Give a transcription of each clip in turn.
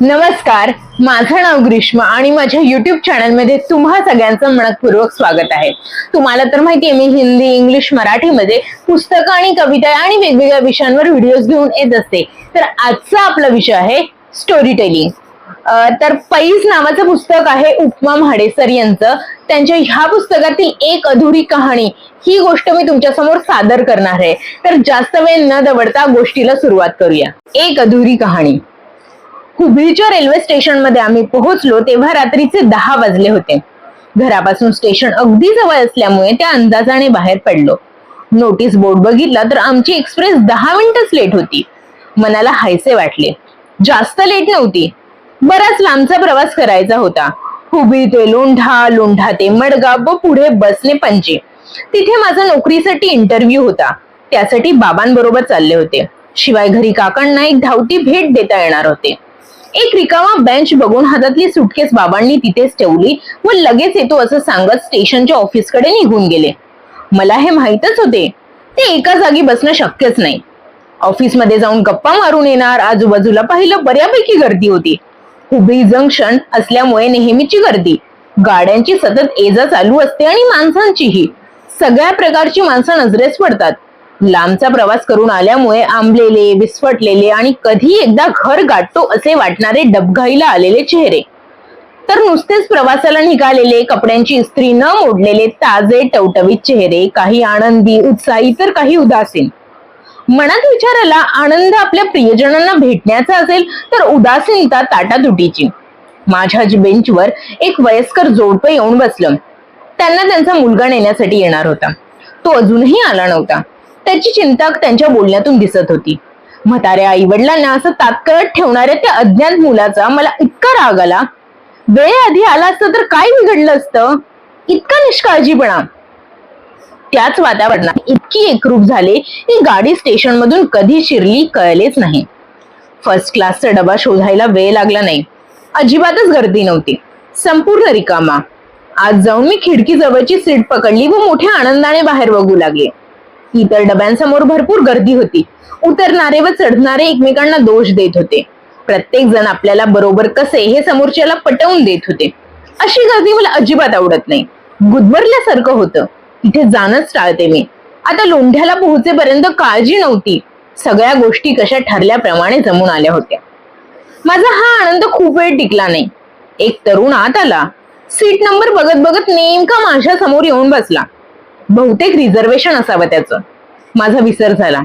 नमस्कार माझं नाव ग्रीष्मा आणि माझ्या युट्यूब चॅनलमध्ये तुम्हा सगळ्यांचं मनपूर्वक स्वागत आहे. तुम्हाला तर माहितीये मी हिंदी इंग्लिश मराठीमध्ये पुस्तकं आणि कविता आणि वेगवेगळ्या विषयांवर व्हिडिओज घेऊन येत असते. तर आजचा आपला विषय आहे स्टोरी टेलिंग तर पैज नावाचं पुस्तक आहे उपमा म्हाडेसर यांचं. त्यांच्या ह्या पुस्तकातील एक अधुरी कहाणी ही गोष्ट मी तुमच्यासमोर सादर करणार आहे. तर जास्त वेळ न दवडता गोष्टीला सुरुवात करूया. एक अधुरी कहाणी. हुबळीच्या रेल्वे स्टेशनमध्ये आम्ही पोहोचलो तेव्हा रात्रीचे दहा वाजले होते. घरापासून स्टेशन अगदी जवळ असल्यामुळे त्या अंदाजाने बाहेर पडलो. नोटीस बोर्ड बघितला तर आमची एक्सप्रेस दहा मिनिटच लेट होती. मनाला हायसे वाटले. जास्त लेट नव्हती. बराच लांबचा प्रवास करायचा होता. हुबळी ते लोंढा लोंढा ते मडगाव व पुढे बसने पणजी तिथे माझा नोकरीसाठी इंटरव्ह्यू होता. त्यासाठी बाबांबरोबर चालले होते. शिवाय घरी काकांना एक धावती भेट देता येणार होते. एक रिकामा बेंच बघून हातातली सुटकेस बाबांनी तिथेच ठेवली व लगेच येतो असं सांगत स्टेशनच्या ऑफिसकडे निघून गेले. मला हे माहीतच होते. ते एका जागी बसणं शक्यच नाही. ऑफिसमध्ये जाऊन गप्पा मारून येणार आजूबाजूला पाहिलं बऱ्यापैकी गर्दी होती. हुबळी जंक्शन असल्यामुळे नेहमीची गर्दी. गाड्यांची सतत एजा चालू असते आणि माणसांचीही. सगळ्या प्रकारची माणसं नजरेस पडतात. लांबचा प्रवास करून आल्यामुळे आंबलेले विस्फटलेले आणि कधी एकदा घर गाठतो असे वाटणारे डबघाईला आलेले चेहरे. तर नुसतेच प्रवासाला निघालेले कपड्यांची इस्त्री न मोडलेले ताजे टवटवीत चेहरे काही आनंदी उत्साही तर काही उदासीन. मनात विचार आला आनंद आपल्या प्रियजनांना भेटण्याचा असेल तर उदासीनता ताटातुटीची. माझ्याच बेंचवर एक वयस्कर जोडपं येऊन बसलं. त्यांना त्यांचा मुलगा नेण्यासाठी येणार होता. तो अजूनही आला नव्हता. त्याची चिंता त्यांच्या बोलण्यातून दिसत होती. म्हाताऱ्या आई वडिलांना असं तात्काळ ठेवणाऱ्या त्या अज्ञात मुलाचा मला इतका राग आला. वेळेआधी आला असतं तर काय बिघडलं असतं? इतका निष्काळजीपणा. त्याच वातावरणात इतकी एकरूप झाले की गाडी स्टेशन मधून कधी शिरली कळलेच नाही. फर्स्ट क्लासचा डबा शोधायला वेळ लागला नाही. अजिबातच गर्दी नव्हती. संपूर्ण रिकामा. आज जाऊन मी खिडकी जवळची सीट पकडली व मोठ्या आनंदाने बाहेर बघू लागले. इतर डब्यांसमोर भरपूर गर्दी होती. उतरणारे व चढणारे एकमेकांना दोष देत होते. प्रत्येक जण आपल्याला बरोबर कसे हे समोरच्याला पटवून देत होते. अशी गर्दी मला अजिबात आवडत नाही. गुदमरल्यासारखं होतं. तिथे जाणंच टाळते मी. आता लोंढ्याला पोहोचेपर्यंत काळजी नव्हती. सगळ्या गोष्टी कशा ठरल्याप्रमाणे जमून आल्या होत्या. माझा हा आनंद खूप वेळ टिकला नाही. एक तरुण आत आला. सीट नंबर बघत बघत नेमका माझ्यासमोर येऊन बसला. बहुतेक रिझर्वेशन असावं त्याचं. माझा विसर झाला.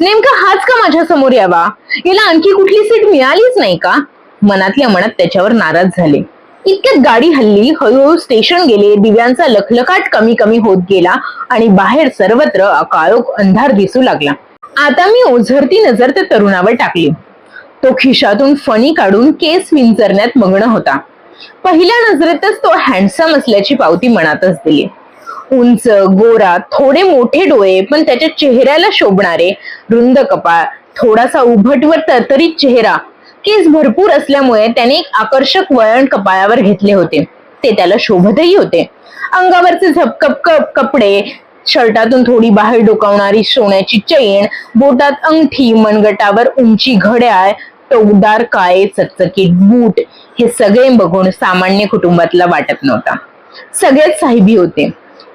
नेमका हाच का माझ्यासमोर यावा? याला आणखी कुठली सीट मिळालीच नाही का? मनातल्या मनात त्याच्यावर नाराज झाले. इतक्यात गाडी हल्ली हळूहळू स्टेशन गेले दिव्यांचा लखलखाट कमी कमी होत गेला आणि बाहेर सर्वत्र अकाळोख अंधार दिसू लागला. आता मी ओझरती नजर त्या तरुणावर टाकली. तो खिशातून फणी काढून केस विंचरण्यात मग्न होता. पहिल्या नजरेतच तो हँडसम असल्याची पावती मनातच दिली. उंच गोरा थोडे मोठे डोळे पण त्याच्या चेहऱ्याला शोभणारे रुंद कपाळ थोडासा उभटवर तरतरीत चेहरा केस भरपूर असल्यामुळे त्याने एक आकर्षक वळण कपाळावर घेतले होते. ते त्याला शोभतही होते. अंगावरचे झपकप कप कपडे शर्टातून थोडी बाहेर डोकावणारी सोन्याची चैन बोटात अंगठी मनगटावर उंची घड्याळ टोकदार काळे चकचकीत बूट हे सगळे बघून सामान्य कुटुंबातला वाटत नव्हता. सगळेच साहेबी होते.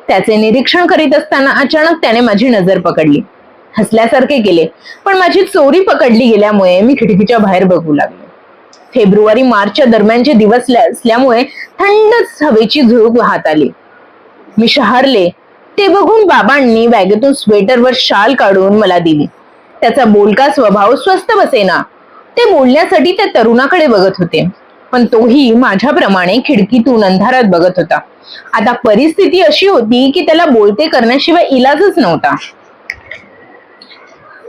त्याचे निरीक्षण करीत असताना अचानक त्याने माझी नजर पकडली. हसल्यासारखे केले पण माझी चोरी पकडली गेल्यामुळे मी खिडकीच्या बाहेर बघू लागले. फेब्रुवारी मार्चच्या दरम्यानचे दिवस असल्यामुळे थंडच हवेची झुळूक वाहत आली. मी शहारले ते बघून बाबांनी बॅगेतून स्वेटरवर शाल काढून मला दिली. त्याचा बोलका स्वभाव स्वस्त बसेना. ते बोलण्यासाठी त्या तरुणाकडे बघत होते. पण तोही माझ्याप्रमाणे खिडकीतून अंधारात बघत होता. आता परिस्थिती अशी होती की त्याला बोलते करण्याशिवाय इलाजच नव्हता.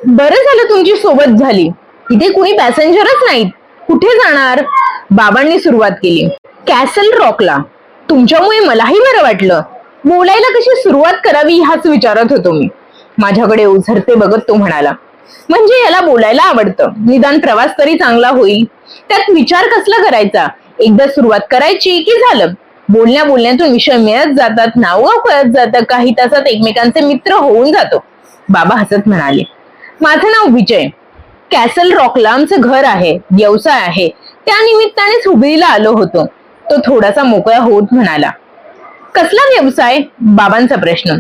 बरं झालं तुमची सोबत झाली. इथे कुणी पॅसेंजरच नाहीत. कुठे जाणार? बाबांनी सुरुवात केली. कॅसल रॉकला. तुमच्यामुळे मलाही बरं वाटलं. बोलायला कशी सुरुवात करावी ह्याच विचारत होतो मी. माझ्याकडे ओझरते बघत तो म्हणाला म्हणजे याला बोलायला आवडतं. निदान प्रवास तरी चांगला होईल. त्यात विचार कसला करायचा? एकदा सुरुवात करायची की झालं? बोलण्या बोलण्यातून विषय मिळत जातात नावगाव कळत जातं काही तासात एकमेकांचे मित्र होऊन जातो. बाबा हसत म्हणाले माझं नाव विजय. कॅसल रॉकला आमचं घर आहे व्यवसाय आहे. त्या निमित्तानेच हुबळीला आलो होतो. तो थोडासा मोकळा होत म्हणाला कसला व्यवसाय? बाबांचा प्रश्न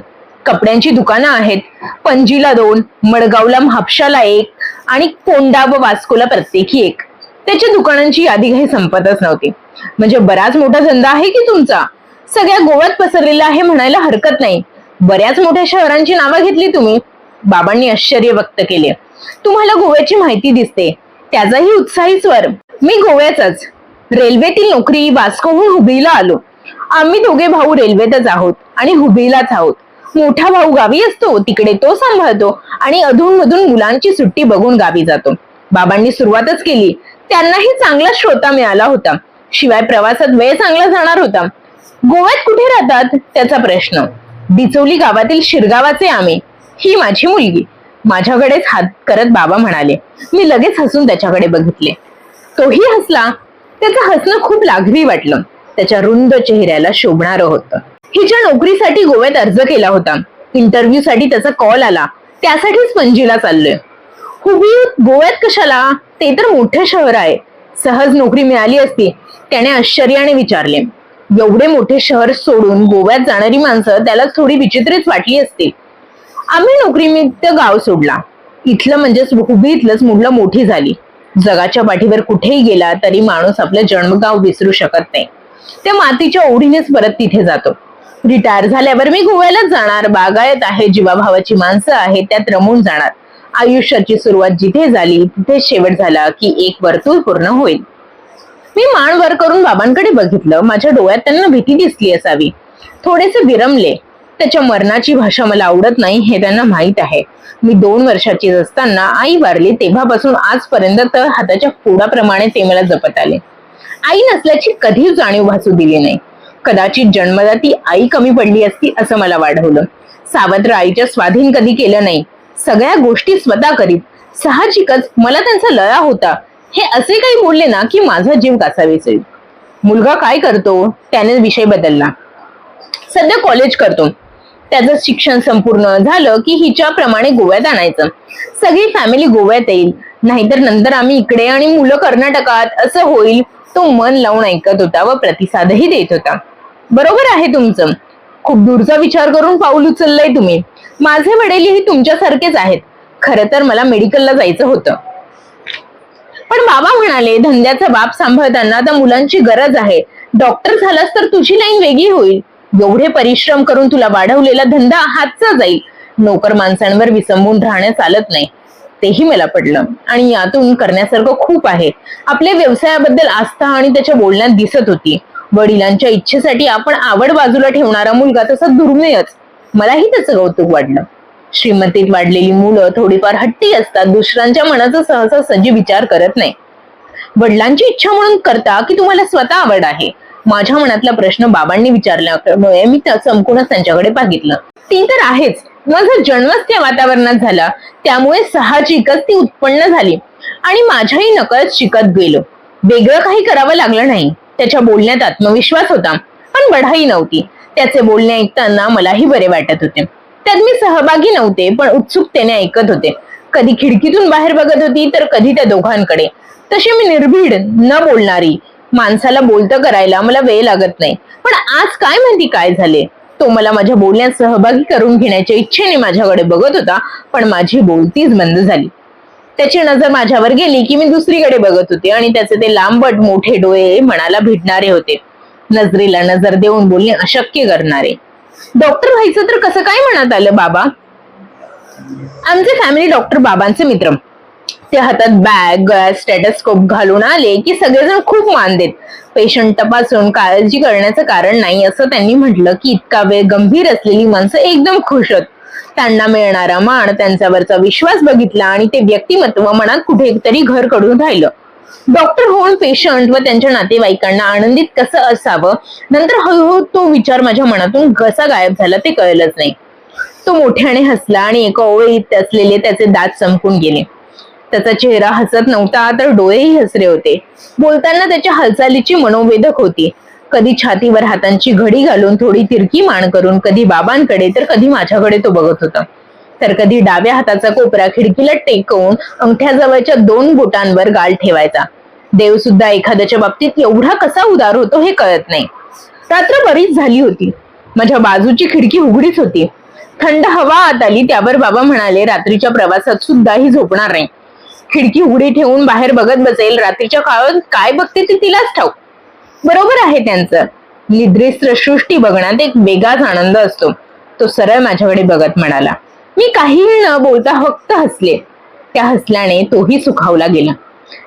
कपड्यांची दुकानं आहेत. पणजीला दोन मडगावला म्हापशाला एक आणि कोंडा व वास्कोला प्रत्येकी एक. त्याच्या दुकानांची यादी काही संपतच नव्हती. म्हणजे बराच मोठा धंदा आहे की तुमचा? सगळ्या गोव्यात पसरलेला आहे म्हणायला हरकत नाही. बऱ्याच मोठ्या शहरांची नावं घेतली तुम्ही. बाबांनी आश्चर्य व्यक्त केले. तुम्हाला गोव्याची माहिती दिसते. त्याचाही उत्साही स्वर. मी गोव्याचाच. रेल्वेतील नोकरी वास्कोहून हुबळीला आलो. आम्ही दोघे भाऊ रेल्वेतच आहोत आणि हुबळीलाच आहोत. मोठा भाऊ गावी असतो तिकडे तो सांभाळतो आणि अधूनमधून मुलांची सुट्टी बघून गावी जातो. बाबांनी सुरुवातच केली. त्यांनाही चांगला श्रोता मिळाला होता. शिवाय प्रवासात वेळ चांगला जाणार होता. गोव्यात कुठे राहतात? त्याचा प्रश्न. बिचवली गावातील शिरगावाचे आम्ही. ही माझी मुलगी. माझ्याकडेच हात करत बाबा म्हणाले. मी लगेच हसून त्याच्याकडे बघितले. तोही हसला. त्याचं हसणं खूप लाघवी वाटलं. त्याच्या रुंद चेहऱ्याला शोभणारं होतं. हिच्या नोकरीसाठी गोव्यात अर्ज केला होता. इंटरव्ह्यू साठी त्याचा कॉल आला. त्यासाठीच पणजीला चाललोय. हुबळी गोव्यात कशाला? ते तर मोठे शहर आहे. सहज नोकरी मिळाली असती. त्याने आश्चर्याने विचारले. एवढे मोठे शहर सोडून गोव्यात जाणारी माणसं त्याला थोडी विचित्रच वाटली असतील आम्ही नोकरीनिमित्त गाव सोडला. इथलं म्हणजेच हुबी इथलंच मुलं मोठी झाली. जगाच्या पाठीवर कुठेही गेला तरी माणूस आपलं जन्मगाव विसरू शकत नाही. त्या मातीच्या ओढीनेच परत तिथे जातो. रिटायर झाल्यावर मी गोव्यालाच जाणार. बागायत आहे जीवाभावाची माणसं आहेत त्यात रमून जाणार. आयुष्याची सुरुवात जिथे झाली तिथे शेवट झाला की एक वर्तुळ पूर्ण होईल. मी मान वर करून बाबांकडे बघितलं. माझ्या डोळ्यात त्यांना भीती दिसली असावी. थोडेसे विरमले. त्याच्या मरणाची भाषा मला आवडत नाही हे त्यांना माहीत आहे. मी दोन वर्षाची असताना आई वारली तेव्हापासून आजपर्यंत तर हाताच्या फोडाप्रमाणे ते मला जपत आले. आई नसल्याची कधीच जाणीव भासू दिली नाही. कदाचित जन्मदाती आई कमी पडली असती असं मला वाढवलं. सावत्र आईच्या स्वाधीन कधी केलं नाही. सगळ्या गोष्टी स्वतः करीत साहजिकच मला त्यांचा लळा होता. हे असे काही बोलले ना की माझा जीव कासावीस मुलगा काय करतो? त्याने विषय बदलला. सध्या कॉलेज करतो. त्याचं शिक्षण संपूर्ण झालं की हिच्याप्रमाणे गोव्यात आणायचं. सगळी फॅमिली गोव्यात येईल. नाहीतर नंतर आम्ही इकडे आणि मुलं कर्नाटकात असं होईल तो मन लावून ऐकत होता व प्रतिसादही देत होता. बरोबर आहे तुमचं. खूप दूरचा विचार करून पाऊल उचललंय तुम्ही. माझे वडीलही तुमच्यासारखेच आहेत. खर तर मला मेडिकलला जायचं होतं. पण बाबा म्हणाले धंद्याचा बाप सांभाळताना आता मुलांची गरज आहे. डॉक्टर झालास तर तुझी लाईन वेगळी होईल. एवढे परिश्रम करून तुला वाढवलेला धंदा हातचा जाईल. नोकर माणसांवर विसंबून राहणं चालत नाही. तेही मला पडलं. आणि यातून करण्यासारखं खूप आहे. आपल्या व्यवसायाबद्दल आस्था आणि त्याच्या बोलण्यात दिसत होती. वडिलांच्या इच्छेसाठी आपण आवड बाजूला ठेवणारा मुलगा तसा दुर्मिळच. मलाही त्याचं कौतुक वाटलं. श्रीमतीत वाढलेली मुलं थोडीफार हट्टी असतात दुसऱ्यांच्या मनाचा सहसा सजी विचार करत नाही. वडिलांची इच्छा म्हणून करता की तुम्हाला स्वतः आवड आहे? माझ्या मनातला प्रश्न बाबांनी विचारल्यामुळे मी संपूर्णच त्यांच्याकडे बघितलं ती तर आहेच. माझा जन्मच त्या वातावरणात झाला. त्यामुळे साहजिकच ती उत्पन्न झाली. आणि माझ्याही नकळत शिकत गेलो. वेगळं काही करावं लागलं नाही. त्याच्या बोलण्यात आत्मविश्वास होता पण बढाई नव्हती. त्याचे बोलणे ऐकताना मलाही बरे वाटत होते. त्यात मी सहभागी नव्हते पण उत्सुकतेने ऐकत होते. कधी खिडकीतून बाहेर बघत होती तर कधी त्या दोघांकडे. तशी मी निर्भीड न बोलणारी माणसाला बोलतं करायला मला वेळ लागत नाही. पण आज काय माहिती काय झाले? तो मला माझ्या बोलण्यात सहभागी करून घेण्याच्या इच्छेने माझ्याकडे बघत होता पण माझी बोलतीच बंद झाली. त्याची नजर माझ्यावर गेली की मी दुसरीकडे बघत होते आणि त्याचे ते लांबट मोठे डोळे मनाला भिडणारे होते. नजरेला नजर देऊन बोलणे अशक्य करणारे. डॉक्टर व्हायचं तर कसं काय म्हणत आलं बाबा? आमचे फॅमिली डॉक्टर बाबांचे मित्र. ते हातात बॅग गळ्यात स्टेटस्कोप घालून आले की सगळेजण खूप मान देत. पेशंट तपासून काळजी करण्याचं कारण नाही असं त्यांनी म्हटलं की इतका वेळ गंभीर असलेली माणसं एकदम खुश होत. त्यांना मिळणारा मान त्यांच्यावरचा विश्वास बघितला आणि ते व्यक्तिमत्व मनात कुठेतरी घर करून राहिलं. डॉक्टर होऊन पेशंट व त्यांच्या नातेवाईकांना आनंदित कसं असावं? नंतर हळूहळू तो विचार माझ्या मनातून कसा गायब झाला ते कळलंच नाही. तो मोठ्याने हसला आणि एका ओळीत असलेले त्याचे दात चमकून गेले. त्याचा चेहरा हसत नव्हता तर डोळेही हसरे होते. बोलताना त्याच्या हालचालीची मनोवेधक होती. कधी छातीवर हातांची घडी घालून थोडी तिरकी मान करून कधी बाबांकडे तर कधी माझ्याकडे तो बघत होता. तर कधी डाव्या हाताचा कोपरा खिडकीला टेकवून अंगठ्याजवळच्या दोन बोटांवर गाल ठेवायचा. देव सुद्धा एखाद्याच्या बाबतीत एवढा कसा उदार होतो हे कळत नाही. रात्र बरीच झाली होती. माझ्या बाजूची खिडकी उघडीच होती. थंड हवा आत आली त्यावर बाबा म्हणाले रात्रीच्या प्रवासात सुद्धा ही झोपणार नाही. खिडकी उघडी ठेवून बाहेर बघत बसेल. रात्रीच्या काळात काय बघते ते तिलाच ठाऊक. बरोबर आहे त्यांचं. निद्रिस्त्र सृष्टी बघण्यात एक वेगळाच आनंद असतो. तो सरळ माझ्याकडे बघत म्हणाला मी काहीही न बोलता फक्त हसले. त्या हसल्याने तोही सुखावला गेला.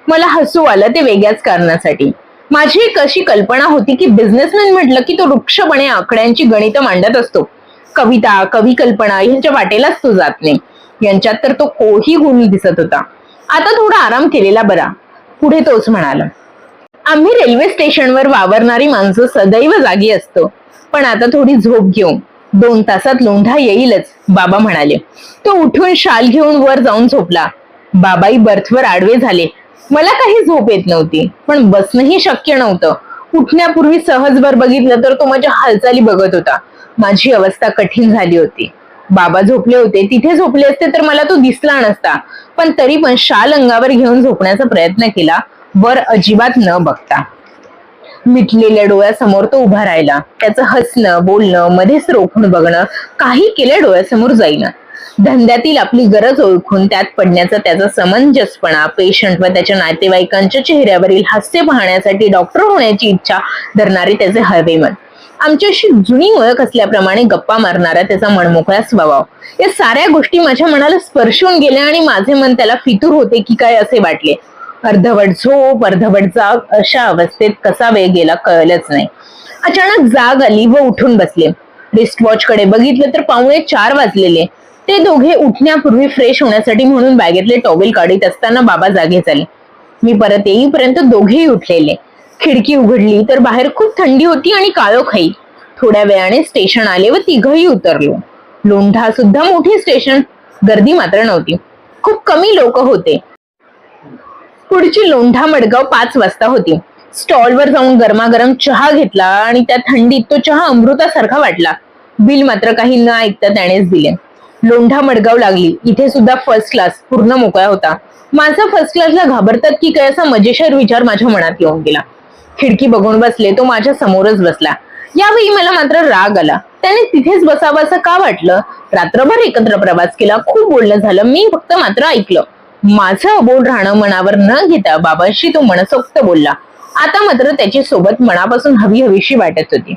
मला हसू आलं ते वेगळ्याच कारणासाठी. माझी एक अशी कल्पना होती की बिझनेसमॅन म्हटलं की तो वृक्षपणे आकड्यांची गणित मांडत असतो. कविता कवी कल्पना यांच्या वाटेलाच तो जात नाही. यांच्यात तर तो कोही गुण दिसत होता. आता थोडा आराम केलेला बरा. पुढे तोच म्हणाला आम्ही रेल्वे स्टेशनवर वावरणारी माणसं सदैव जागी असतो. पण आता थोडी झोप घेऊ दोन तासात लोंढा येईलच बाबा म्हणाले. तो उठून शाल घेऊन वर जाऊन झोपला. बाबाई बर्थवर आडवे झाले. मला काही झोप येत नव्हती पण बसणंही शक्य नव्हतं. उठण्यापूर्वी सहजभर बघितलं तर तो माझ्या हालचाली बघत होता. माझी अवस्था कठीण झाली होती. बाबा झोपले होते. तिथे झोपले असते तर मला तो दिसला नसता. पण तरी पण शाल अंगावर घेऊन झोपण्याचा प्रयत्न केला. वर अजिबात न बघता. मिटलेल्या डोळ्यासमोर तो उभा राहिला. त्याचं हसणं बोलणं मध्येच रोखून बघणं काही केल्या डोळ्यासमोर जाईना. धंद्यातील आपली गरज ओळखून त्यात पडण्याचा त्याचा समंजसपणा पेशंट व त्याच्या नातेवाईकांच्या चेहऱ्यावरील हास्य पाहण्यासाठी डॉक्टर होण्याची इच्छा धरणारे त्याचे हळवे मन आमच्याशी जुनी ओळख असल्याप्रमाणे गप्पा मारणारा त्याचा मनमोकळा स्वभाव. या साऱ्या गोष्टी माझ्या मनाला स्पर्शून गेल्या आणि माझे मन त्याला फितूर होते की काय असे वाटले. अर्धवट झोप अर्धवट जाग अशा अवस्थेत कसा वेळ गेला कळलंच नाही. अचानक जाग आली व उठून बसले. रिस्ट वॉच कडे बघितलं तर पावणे चार वाजलेले. ते दोघे उठण्यापूर्वी फ्रेश होण्यासाठी म्हणून बॅगेतले टॉवेल काढीत असताना बाबा जागे झाले मी परत येईपर्यंत दोघेही उठलेले. खिडकी उघडली तर बाहेर खूप थंडी होती आणि काळोखाई थोड्या वेळाने स्टेशन आले व तिघही उतरलो. लोंढा सुद्धा मोठी स्टेशन गर्दी मात्र नव्हती. खूप कमी लोक होते. पुढची लोंढा मडगाव पाच वाजता होती. स्टॉलवर जाऊन गरमागरम चहा घेतला आणि त्या थंडीत तो चहा अमृतासारखा वाटला. बिल मात्र काही न ऐकता त्यानेच दिले. लोंढा मडगाव लागली. इथे सुद्धा फर्स्ट क्लास पूर्ण मोकळा होता. माझा फर्स्ट क्लासला घाबरतात की काय असा मजेशीर विचार माझ्या मनात येऊन गेला. खिडकी बघून बसले तो माझ्या समोरच बसला. यावेळी मला मात्र राग आला. त्याने तिथेच बसावं असं का वाटलं? रात्रभर एकत्र प्रवास केला. खूप बोलणं झालं. मी फक्त मात्र ऐकलं. माझं अबोल राहणं मनावर न घेता बाबांशी तो मनसोक्त बोलला. आता मात्र त्याची सोबत मनापासून हवी हवीशी वाटत होती.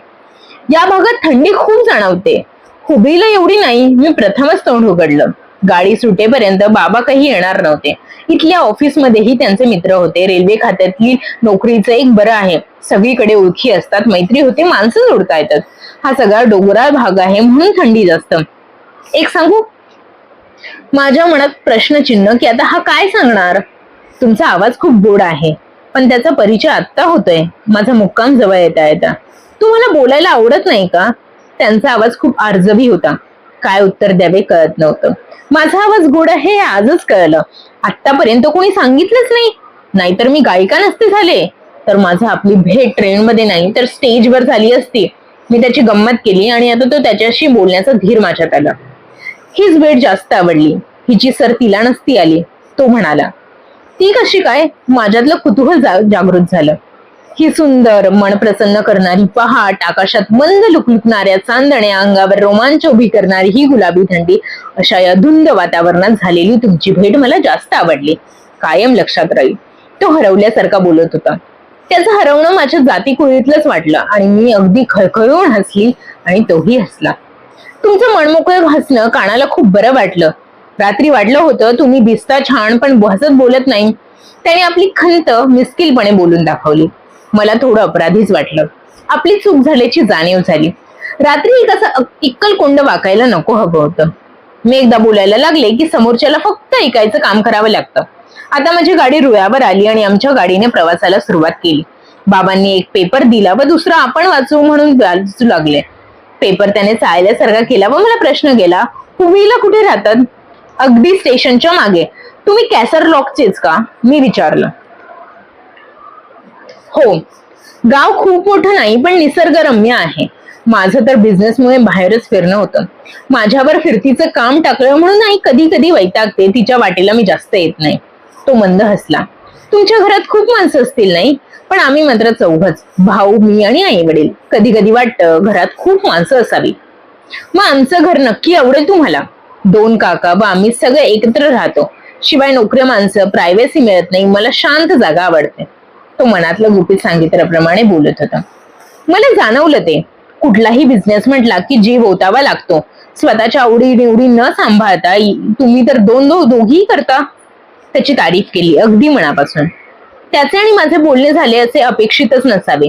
या भागात थंडी खूप जाणवते. हुबीला एवढी नाही मी प्रथमच तोंड उघडलं. गाडी सुटेपर्यंत बाबा काही येणार नव्हते. इथल्या ऑफिसमध्येही त्यांचे मित्र होते. रेल्वे खात्यातली नोकरीचं एक बरं आहे. सगळीकडे ओळखी असतात. मैत्री होते माणसं जोडता येतात. हा सगळा डोंगराळ भाग आहे म्हणून थंडी जास्त. एक सांगू? माझ्या मनात प्रश्नचिन्ह की आता हा काय सांगणार? तुमचा आवाज खूप गोड आहे पण त्याचा परिचय आत्ता होतोय. माझा मुक्काम जवळ येता येता. तुम्हाला बोलायला आवडत नाही का? त्यांचा आवाज खूप आर्जवी होता. काय उत्तर द्यावे कळत नव्हतं. माझा आवाज गोड आहे हे आजच कळलं. आतापर्यंत कोणी सांगितलंच नाही. नाहीतर मी गायिका नसते झाले. तर माझा आपली भेट ट्रेनमध्ये नाही तर स्टेजवर झाली असती. मी त्याची गंमत केली आणि आता तो त्याच्याशी बोलण्याचा धीर माझ्यात आला. हीच भेट जास्त आवडली. हिची सर तिला नसती आली तो म्हणाला ती कशी काय? माझ्यातलं कुतूहल जा- जागृत झालं. ही सुंदर मन प्रसन्न करणारी पहाट आकाशात मंद लुकलुकणाऱ्या चांदण्या अंगावर रोमांच उभी करणारी ही गुलाबी थंडी अशा या धुंद वातावरणात झालेली तुमची भेट मला जास्त आवडली. कायम लक्षात राहील. तो हरवल्यासारखा बोलत होता. त्याचं हरवणं माझ्या जाती कुळीतलंच वाटलं आणि मी अगदी खळखळून हसली आणि तोही हसला. तुमचं मनमोकळं हसणं कानाला खूप बरं वाटलं. रात्री वाटलं होतं तुम्ही दिसता छान पण हसत बोलत नाही. त्याने आपली खंत मिस्किलपणे बोलून दाखवली. मला थोडं अपराधीच वाटलं. आपली चूक झाल्याची जाणीव झाली. रात्री एक असं इक्कल कोंड वाकायला नको हवं होतं. मी एकदा बोलायला लागले की समोरच्याला फक्त ऐकायचं काम करावं लागतं. आता माझी गाडी रुळावर आली आणि आमच्या गाडीने प्रवासाला सुरुवात केली. बाबांनी एक पेपर दिला व दुसरा आपण वाचू म्हणून वाचू लागले. पेपर त्याने चाळल्यासारखा केला. व मला प्रश्न गेला हुबळीला कुठे राहतात? अगदी स्टेशनच्या मागे. तुम्ही कॅसर लॉकचेच का? मी विचारलं. हो. गाव खूप मोठं नाही पण निसर्गरम्य आहे. माझं तर बिझनेसमुळे बाहेरच फिरणं होतं. माझ्यावर फिरतीचं काम टाकलं म्हणून आई कधी कधी वैतागते. तिच्या वाटेला मी जास्त येत नाही. तो मंद हसला. तुमच्या घरात खूप माणसं असतील नाही? पण आम्ही मात्र चौघच भाऊ मी आणि आई वडील. कधी कधी वाटतं घरात खूप माणसं असावी. मग आमचं घर नक्की आवडेल तुम्हाला. दोन काका व आम्ही सगळे एकत्र राहतो. शिवाय नोकऱ्या माणसं प्रायव्हसी मिळत नाही मला शांत जागा आवडते. तो मनातलं गुपित सांगितल्याप्रमाणे बोलत होता. मला जाणवलं ते. कुठलाही बिझनेस म्हटला की जीव ओतावा लागतो. स्वतःच्या आवडी निवडी न सांभाळता तुम्ही तर दोन दो दोघी करता. त्याची तारीफ केली अगदी मनापासून. त्याचे आणि माझे बोलणे झाले असे अपेक्षितच नसावे.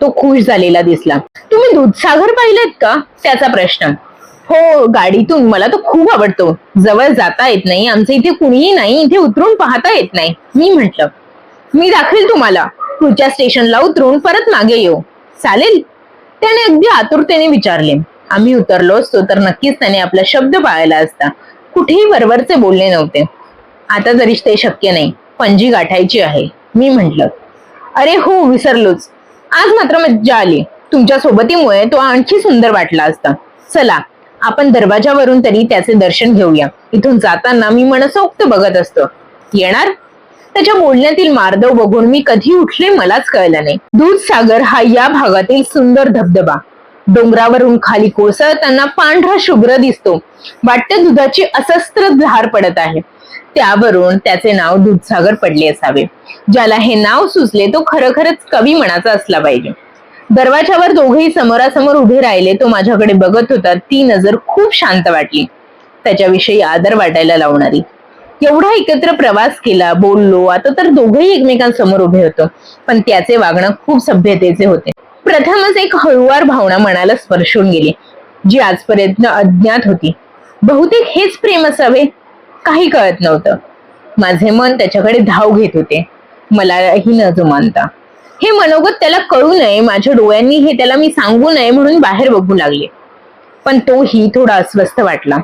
तो खुश झालेला दिसला. तुम्ही दूधसागर पाहिलेत का? त्याचा प्रश्न. हो गाडीतून. मला तो खूप आवडतो. जवळ जाता येत नाही. आमच्या इथे कुणीही नाही. इथे उतरून पाहता येत नाही. मी म्हंटल मी दाखवेल तुम्हाला. पुढच्या स्टेशनला उतरून परत मागे येऊ. चालेल. त्याने अगदी आतुरतेने विचारले. आम्ही उतरलो असतो तर नक्कीच त्याने आपला शब्द पाळला असता. कुठेही वरवरचे बोलले नव्हते. आता तरी ते शक्य नाही. पणजी गाठायची आहे. मी म्हंटल अरे हो विसरलोच. आज मात्र मज्जा आली. तुमच्या सोबतीमुळे तो आणखी सुंदर वाटला असता. चला आपण दरवाजावरून तरी त्याचे दर्शन घेऊया. इथून जाताना मी मनसोक्त बघत असतो. येणार? त्याच्या बोलण्यातील मार्दव बघून मी कधी उठले मलाच कळलं नाही. दूधसागर हा या भागातील सुंदर धबधबा. डोंगरावरून खाली कोसळताना पांढरा शुभ्र दिसतो. वाटतं दुधाची असस्त्र धार पडत आहे. त्यावरून त्याचे नाव दूधसागर पडले असावे. ज्याला हे नाव सुचले तो खरोखरच कवी मनाचा असला पाहिजे. दरवाजावर दोघेही समोरासमोर उभे राहिले तो माझ्याकडे बघत होता. ती नजर खूप शांत वाटली. त्याच्याविषयी आदर वाटायला लावणारी. एवढा एकत्र प्रवास केला बोललो आता तर दोघेही एकमेकांसमोर उभे होतो. पण त्याचे वागणं खूप सभ्यतेचे होते. प्रथमच एक हळुवार भावना मनाला स्पर्शून गेली जी आजपर्यंत अज्ञात होती. बहुतेक हेच प्रेम असावे काही कळत नव्हतं. माझे मन त्याच्याकडे धाव घेत होते. मलाही न जुमानता. हे मनोगत त्याला कळू नये माझ्या डोळ्यांनी हे त्याला मी सांगू नये म्हणून बाहेर बघू लागले. पण तोही थोडा अस्वस्थ वाटला.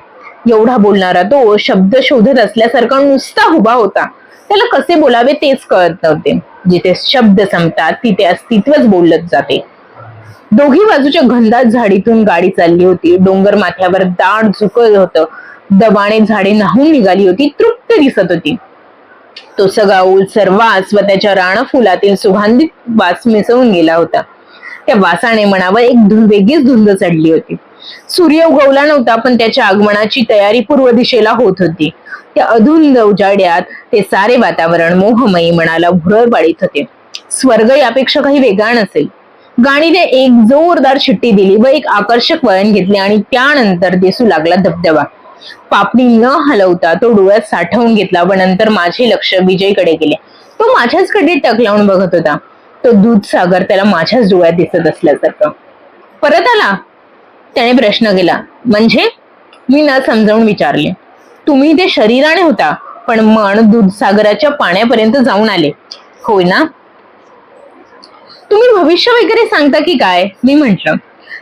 एवढा बोलणारा तो शब्द शोधत असल्यासारखा नुसता उभा होता. त्याला कसे बोलावे तेच कळत नव्हते. जिथे शब्द संपतात तिथे अस्तित्वच बोलत जाते. दोघी बाजूच्या घनदाट झाडीतून गाडी चालली होती. डोंगर माथ्यावर दाट झुकत होतं. दबाणे झाडे नाहून निघाली होती तृप्त दिसत होती. तो सगळा ओलसर वास व त्याच्या राण फुलातील सुगंधित वास मिसळून गेला होता. त्या वासाने मनावर एक धुंद वेगळीच धुंद चढली होती. सूर्य उगवला नव्हता पण त्याच्या आगमनाची तयारी पूर्व दिशेला होत होती. त्या अधुंद उजाड्यात ते सारे वातावरण मोहमयी मनाला भुरळ पाडित होते. स्वर्ग यापेक्षा काही वेगळा नसेल. गाणीने एक जोरदार शिट्टी दिली व एक आकर्षक वळण घेतले आणि त्यानंतर दिसू लागला धबधबा. पापणी न हलवता तो डोळ्यात साठवून घेतला व नंतर माझे लक्ष विजयकडे गेले. तो माझ्याचकडे टक लावून बघत होता. तो दूध सागर त्याला माझ्याच डोळ्यात दिसत असल्यासारखं. परत आला. त्याने प्रश्न केला म्हणजे? मी न समजावून विचारले तुम्ही ते शरीराने होता पण मन दूधसागराच्या पाण्यापर्यंत जाऊन आले. होय ना? तुम्ही भविष्य वगैरे सांगता की काय? मी म्हंटल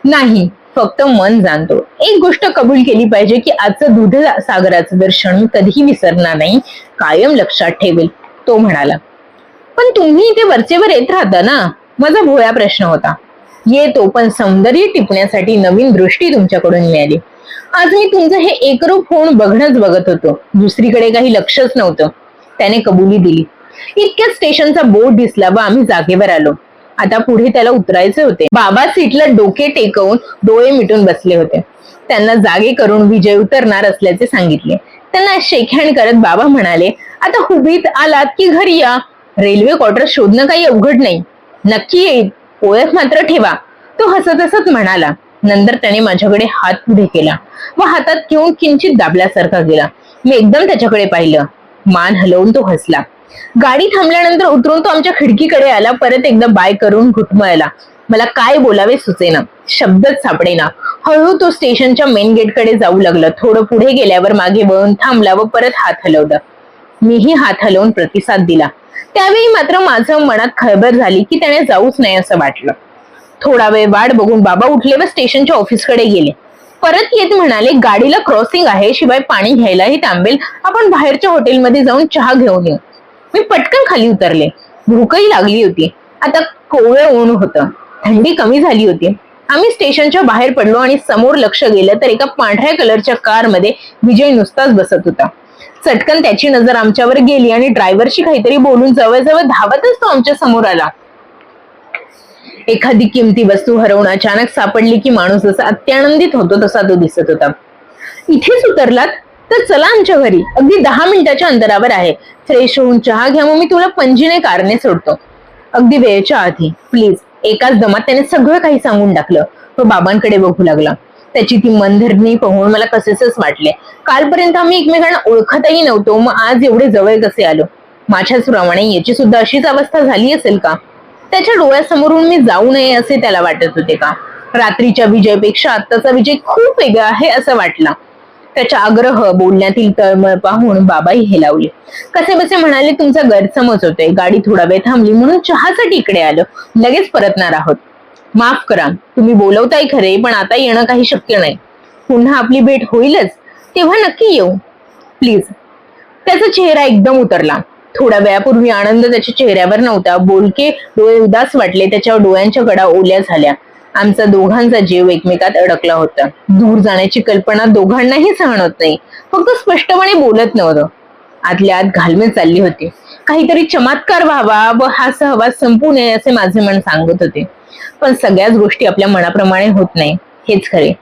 नाही फक्त मन जाणतो. एक गोष्ट कबूल केली पाहिजे की आजचं दूध सागराचं दर्शन मी कधीही विसरणार नाही. कायम लक्षात ठेवेल तो म्हणाला. पण तुम्ही इथे वरचेवर येत राहता ना? माझा भोळा प्रश्न होता. येतो पण सौंदर्य टिपण्यासाठी नवीन दृष्टी तुमच्याकडून मिळाली. आज मी तुमचं हे एकरूप होऊन बघणंच बघत होतो. दुसरीकडे काही लक्षच नव्हतं. त्याने कबुली दिली. इतक्याच स्टेशनचा बोर्ड दिसला व आम्ही जागेवर आलो. आता पुढे त्याला उतरायचे होते. बाबा सीटला डोके टेकवून डोळे मिटून बसले होते. त्यांना जागे करून विजय उतरणार असल्याचे सांगितले. त्यांना शेकहँड करत बाबा म्हणाले आता हुबीत आलात की घरी या? रेल्वे क्वार्टर शोधणं काही अवघड नाही. नक्की येईल. ओळख मात्र ठेवा. तो हसत हसत म्हणाला. नंतर त्याने माझ्याकडे हात पुढे केला व हातात घेऊन किंचित दाबल्यासारखा गेला. मी एकदम त्याच्याकडे पाहिलं. मान हलवून तो हसला. गाडी थांबल्यानंतर उतरून तो आमच्या खिडकीकडे आला. परत एकदा बाय करून घुटमळला. मला काय बोलावे सुचेना. शब्दच सापडेना. हळूहळू तो स्टेशनच्या मेन गेटकडे जाऊ लागला. थोडं पुढे गेल्यावर मागे वळून थांबला व परत हात हलवला. मीही हात हलवून प्रतिसाद दिला. त्यावेळी मात्र माझं मनात खळबळ झाली की त्याने जाऊच नाही असं वाटलं. थोडा वेळ वाट बघून बाबा उठले व स्टेशनच्या ऑफिसकडे गेले. परत येत म्हणाले गाडीला क्रॉसिंग आहे शिवाय पाणी घ्यायलाही थांबेल. आपण बाहेरच्या हॉटेलमध्ये जाऊन चहा घेऊन येऊ. मी पटकन खाली उतरले. भूकही लागली होती. आता कोवळं ऊन होतं. थंडी कमी झाली होती. आम्ही स्टेशनच्या बाहेर पडलो आणि समोर लक्ष गेलं तर एका पांढऱ्या कलरच्या कारमध्ये विजय नुसताच बसत होता. चटकन त्याची नजर आमच्यावर गेली आणि ड्रायव्हरशी काहीतरी बोलून जवळजवळ धावतच तो आमच्यासमोर आला. एखादी किमती वस्तू हरवून अचानक सापडली की माणूस जसा अत्यानंदित होतो तसा तो दिसत होता. इथेच उतरलात? तर चला आमच्या घरी. अगदी दहा मिनिटाच्या अंतरावर आहे. फ्रेश होऊन चहा घ्या मग मी तुला पणजीने कारने सोडतो. अगदी वेळेच्या आधी. प्लीज एकाच दमात त्याने सगळं काही सांगून टाकलं. तो बाबांकडे बघू लागला. त्याची ती मनधरणी पाहून मला कसेच वाटले. कालपर्यंत आम्ही एकमेकांना ओळखतही नव्हतो मग आज एवढे जवळ कसे आलो? माझ्याच प्रमाणे याची सुद्धा अशीच अवस्था झाली असेल का? त्याच्या डोळ्यासमोरून मी जाऊ नये असे त्याला वाटत होते का? रात्रीच्या विजयपेक्षा आत्ताचा विजय खूप वेगळा आहे असं वाटला. त्याच्या आग्रह बोलण्यातील तळमळ पाहून बाबाही हेलावले. कसे बसे म्हणाले तुमचा गैरसमज होतोय. गाडी थोडा वेळ थांबली म्हणून चहासाठी इकडे आलो. लगेच परतणार आहोत. माफ करा. तुम्ही बोलवताय खरे पण आता येणं काही शक्य नाही. पुन्हा आपली भेट होईलच. तेव्हा नक्की येऊ. प्लीज. त्याचा चेहरा एकदम उतरला. थोड्या वेळापूर्वी आनंद त्याच्या चेहऱ्यावर नव्हता. बोलके डोळे उदास वाटले. त्याच्या डोळ्यांच्या कडा ओल्या झाल्या. आमचा दोघांचा जीव एकमेकात अडकला होता. दूर जाण्याची कल्पना दोघांनाही सहन होत नाही. फक्त स्पष्टपणे बोलत नव्हतं. आतल्या आत घालमेल चालली होती. काहीतरी चमत्कार व्हावा व हा सहवास संपू नये असे माझे मन सांगत होते. पण सगळ्याच गोष्टी आपल्या मनाप्रमाणे होत नाही. हेच खरे.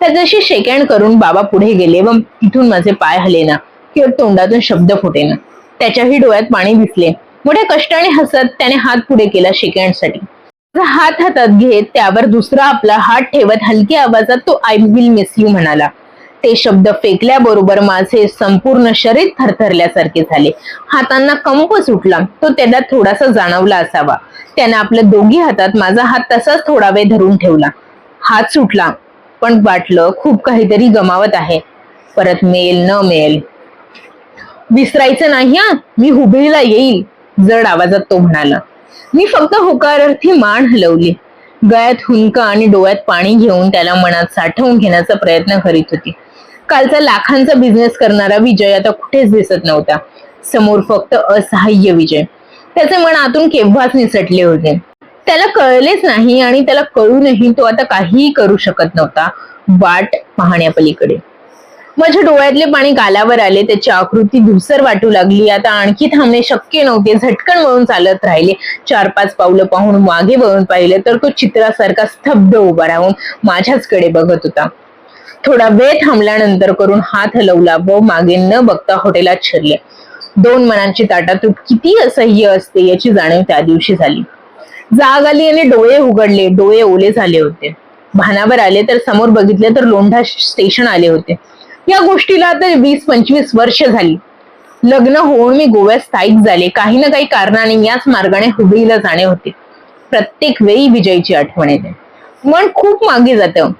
त्याच्याशी शेकॅन्ड करून बाबा पुढे गेले व तिथून माझे पाय हलेना किंवा तोंडातून शब्द फुटेना. त्याच्याही डोळ्यात पाणी दिसले. मोठ्या कष्टाने हसत त्याने हात पुढे केला शेकँडसाठी माझा हात हातात घेत त्यावर दुसरा आपला हात ठेवत हलक्या आवाजात तो आय विल मिस यू म्हणाला. ते शब्द फेकल्याबरोबर माझे संपूर्ण शरीर थरथरल्यासारखे झाले. हातांना कंप सुटला तो त्याला थोडासा जाणवला असावा. त्याने आपल्या दोघी हातात माझा हात तसाच थोडा वेळ धरून ठेवला. हात सुटला पण वाटलं खूप काहीतरी गमावत आहे. परत मेल न मेल. विसरायचं नाही मी हुबळीला येईल जड आवाजात तो म्हणाला. मी फक्त होकारार्थी मान हलवली. गळ्यात हुंका आणि डोळ्यात पाणी घेऊन त्याला मनात साठवून घेण्याचा प्रयत्न करीत होती. कालचा लाखांचा बिझनेस करणारा विजय आता कुठेच दिसत नव्हता. समोर फक्त असहाय्य विजय. त्याचे मन आतून केव्हाच निसटले होते. त्याला कळलेच नाही आणि त्याला कळूनही तो आता काहीही करू शकत नव्हता. वाट पाहण्यापलीकडे. माझ्या डोळ्यातले पाणी गालावर आले त्याची आकृती धुसर वाटू लागली. आता आणखी थांबणे शक्य नव्हते. झटकन वळून चालत राहिले. चार पाच पावलं पाहून मागे वळून पाहिलं तर तो चित्रासारखा स्तब्ध उभा राहून माझ्याच कडे बघत होता. थोडा वेळ थांबल्यानंतर करून हात हलवला व मागे न बघता हॉटेलात शिरले. दोन मनांची ताटातूट किती असह्य असते याची जाणीव त्या दिवशी झाली. जाग आली आणि डोळे उघडले. डोळे ओले झाले होते. भानावर आले तर समोर बघितले तर लोंढा स्टेशन आले होते. या गोष्टीला आता वीस पंचवीस वर्ष झाली. लग्न होऊन मी गोव्यात स्थायिक झाले. काही ना काही कारणाने याच मार्गाने हुबळीला जाणे होते. प्रत्येक वेळी विजयची आठवण येते. मन खूप मागे जातं.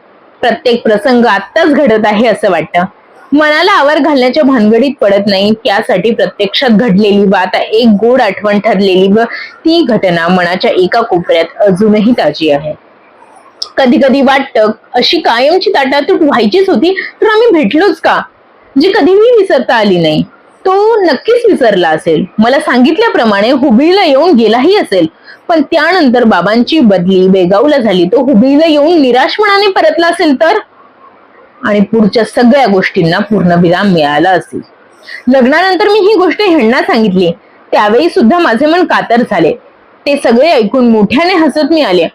प्रत्येक प्रसंग आत्ताच घडत आहे असं वाटतं. मनाला आवर घालण्याच्या भानगडीत पडत नाही. त्यासाठी प्रत्यक्षात घडलेली व आता एक गोड आठवण ठरलेली व ती घटना मनाच्या एका कोपऱ्यात अजूनही ताजी आहे. कधी कधी वाटतं अशी कायमची ताटातूट व्हायचीच होती तर आम्ही भेटलोच का? जी कधीही विसरता आली नाही. तो नक्कीच विसरला असेल. मला सांगितल्याप्रमाणे हुबळीला येऊन गेलाही असेल. पण त्यानंतर बाबांची बदली बेगावला झाली. तो हुबळीला येऊन निराशपणाने परतला असेल तर? आणि पुढच्या सगळ्या गोष्टींना पूर्णविराम मिळाला असेल. लग्नानंतर मी ही गोष्ट ह्यांना सांगितली. त्यावेळी सुद्धा माझे मन कातर झाले. ते सगळे ऐकून मोठ्याने हसत मी आले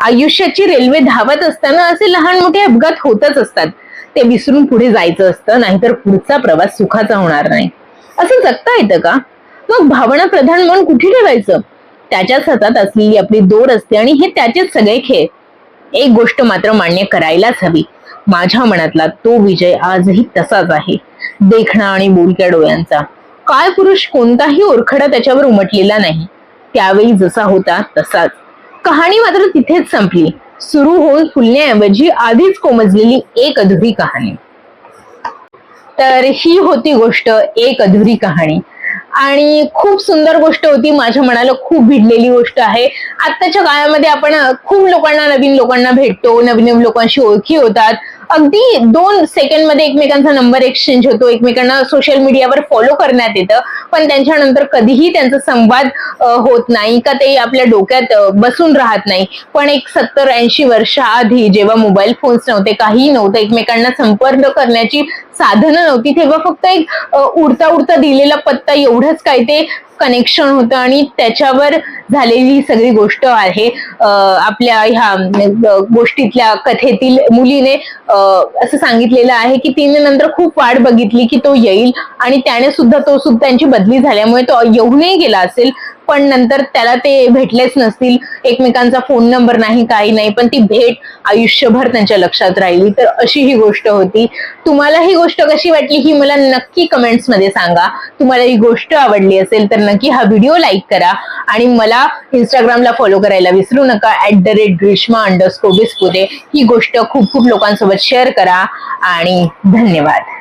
आयुष्याची रेल्वे धावत असताना असे लहान मोठे अपघात होतच असतात. ते विसरून पुढे जायचं असतं नाहीतर पुढचा प्रवास सुखाचा होणार नाही. असं जगता येतं का? मग भावना प्रधान मन कुठे ठेवायचं? त्याच्याच हातात असलेली आपली दोर असते आणि हे त्याचेच सगळे खेळ. एक गोष्ट मात्र मान्य करायलाच हवी. माझ्या मनातला तो विजय आजही तसाच आहे. देखणा आणि बोलक्या डोळ्यांचा. काय पुरुष कोणताही ओरखडा त्याच्यावर उमटलेला नाही. त्यावेळी जसा होता तसाच. कहाणी मात्र तिथेच संपली. सुरू होऊन फुलण्याऐवजी आधीच कोमजलेली एक अधुरी कहाणी. तर ही होती गोष्ट एक अधुरी कहाणी. आणि खूप सुंदर गोष्ट होती माझ्या मनाला खूप भिडलेली गोष्ट आहे. आत्ताच्या काळामध्ये आपण खूप लोकांना नवीन लोकांना भेटतो नवीन नवीन लोकांशी ओळखी होतात. अगदी दोन सेकंडमध्ये एकमेकांचा नंबर एक्सचेंज होतो. एकमेकांना सोशल मीडियावर फॉलो करण्यात येतं. पण त्यांच्यानंतर कधीही त्यांचा संवाद होत नाही का ते आपल्या डोक्यात बसून राहत नाही. पण एक सत्तर ऐंशी वर्षाआधी जेव्हा मोबाईल फोन्स नव्हते काहीही नव्हतं एकमेकांना संपर्क करण्याची साधनं नव्हती तेव्हा फक्त एक उडता उडता दिलेला पत्ता एवढंच काय ते कनेक्शन होतं आणि त्याच्यावर झालेली सगळी गोष्ट आहे. आपल्या ह्या गोष्टीतल्या कथेतील मुलीने असं सांगितलेलं आहे की तिने नंतर खूप वाट बघितली की तो येईल आणि त्याने सुद्धा तो सुद्धा त्यांची बदली झाल्यामुळे तो येऊनही गेला असेल. पण नंतर त्याला ते भेटलेच नसतील. एकमेकांचा फोन नंबर नाही काही नाही. पण ती भेट आयुष्यभर त्यांच्या लक्षात राहिली. तर अशी ही गोष्ट होती. तुम्हाला ही गोष्ट कशी वाटली ही मला नक्की कमेंट्समध्ये सांगा. तुम्हाला ही गोष्ट आवडली असेल तर नक्की हा व्हिडिओ लाईक करा. आणि मला इंस्टाग्रामला फॉलो करायला विसरू नका. At the rate Grishma under ही गोष्ट खूप खूप लोकांसोबत शेअर करा. आणि धन्यवाद.